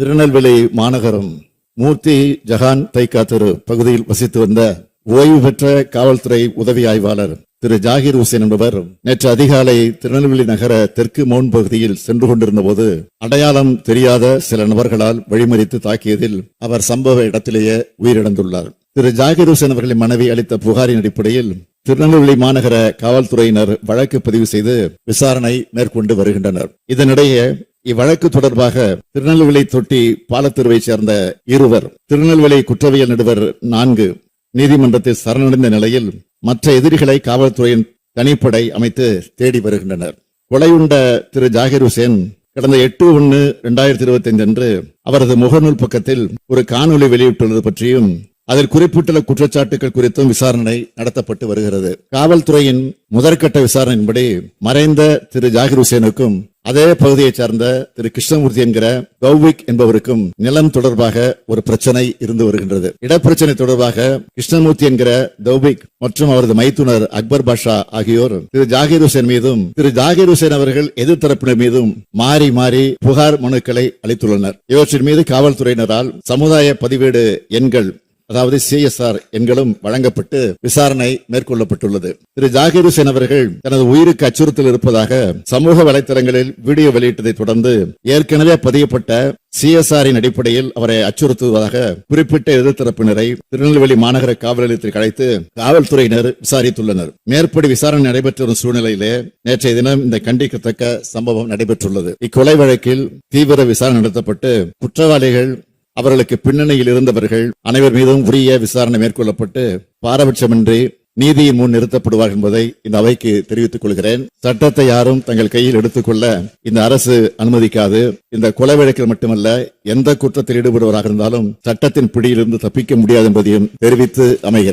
திருநெல்வேலி மாநகரம் மூர்த்தி ஜஹான் தைக்கா பகுதியில் வசித்து வந்த ஓய்வு பெற்ற காவல்துறை உதவி ஆய்வாளர் திரு ஜாகிர் ஹுசேன் என்பவர் நேற்று அதிகாலை திருநெல்வேலி நகர தெற்கு மவுன் பகுதியில் சென்று கொண்டிருந்த போது அடையாளம் தெரியாத சில நபர்களால் வழிமறித்து தாக்கியதில் அவர் சம்பவ இடத்திலேயே உயிரிழந்துள்ளார். திரு ஜாகிர் ஹுசேன் அவர்களின் மனைவி அளித்த புகாரின் அடிப்படையில் திருநெல்வேலி மாநகர காவல்துறையினர் வழக்கு பதிவு செய்து விசாரணை மேற்கொண்டு வருகின்றனர். இதனிடையே இவ்வழக்கு தொடர்பாக திருநெல்வேலி தொட்டி பாலத்தெருவைச் சேர்ந்த இருவர் திருநெல்வேலி குற்றவியல் நடுவர் நான்கு நீதிமன்றத்தில் சரணடைந்த நிலையில் மற்ற எதிரிகளை காவல்துறையின் தனிப்படை அமைத்து தேடி வருகின்றனர். கொலையுண்ட திரு. ஜாகிர் ஹுசேன் கடந்த எட்டு ஒன்னு இரண்டாயிரத்தி இருபத்தி ஐந்து அன்று அவரது முகநூல் பக்கத்தில் ஒரு காணொளி வெளியிட்டுள்ளது பற்றியும் அதில் குறிப்பிட்டுள்ள குற்றச்சாட்டுகள் குறித்தும் விசாரணை நடத்தப்பட்டு வருகிறது. காவல்துறையின் முதற்கட்ட விசாரணையின்படி மறைந்த திரு. ஜாகிர் ஹுசேனுக்கும் அதே பகுதியைச் சார்ந்த திரு கிருஷ்ணமூர்த்தி என்கிற கௌவிக் என்பவருக்கும் நிலம் தொடர்பாக ஒரு பிரச்சனை இருந்து வருகின்றது. இடப்பிரச்சனை தொடர்பாக கிருஷ்ணமூர்த்தி என்கிற தௌபிக் மற்றும் அவரது மைத்துனர் அக்பர் பாஷா ஆகியோர் திரு ஜாகிர் ஹுசேன் மீதும் திரு ஜாகிர் ஹுசேன் அவர்கள் எதிர்த்தரப்பினர் மீதும் மாறி மாறி புகார் மனுக்களை அளித்துள்ளனர். இவற்றின் மீது காவல்துறையினரால் சமுதாய பதிவேடு எண்கள் அதாவது சிஎஸ்ஆர் எண்களும் வழங்கப்பட்டு விசாரணை மேற்கொள்ளப்பட்டுள்ளது. திரு ஜாகிர் ஹுசேன் அவர்கள் தனது உயிருக்கு அச்சுறுத்தல் இருப்பதாக சமூக வலைத்தளங்களில் வீடியோ வெளியிட்டதை தொடர்ந்து ஏற்கனவே பதியப்பட்ட சிஎஸ்ஆரின் அடிப்படையில் அவரை அச்சுறுத்துவதாக குறிப்பிட்ட எதிர்த்தரப்பினரை திருநெல்வேலி மாநகர காவல் நிலையத்திற்கு அழைத்து காவல்துறையினர் விசாரித்துள்ளனர். மேற்படி விசாரணை நடைபெற்று வரும் சூழ்நிலையிலே நேற்றைய தினம் இந்த கண்டிக்கத்தக்க சம்பவம் நடைபெற்றுள்ளது. இக்கொலை வழக்கில் தீவிர விசாரணை நடத்தப்பட்டு குற்றவாளிகள் அவர்களுக்கு பின்னணியில் இருந்தவர்கள் அனைவர் மீதும் உரிய விசாரணை மேற்கொள்ளப்பட்டு பாரபட்சமின்றி நீதியின் முன் நிறுத்தப்படுவார் என்பதை இந்த அவைக்கு தெரிவித்துக் கொள்கிறேன். சட்டத்தை யாரும் தங்கள் கையில் எடுத்துக்கொள்ள இந்த அரசு அனுமதிக்காது. இந்த கொலை வழக்கில் மட்டுமல்ல எந்த குற்றத்தில் ஈடுபடுவராக இருந்தாலும் சட்டத்தின் பிடியிலிருந்து தப்பிக்க முடியாது என்பதையும் தெரிவித்து அமைகிறேன்.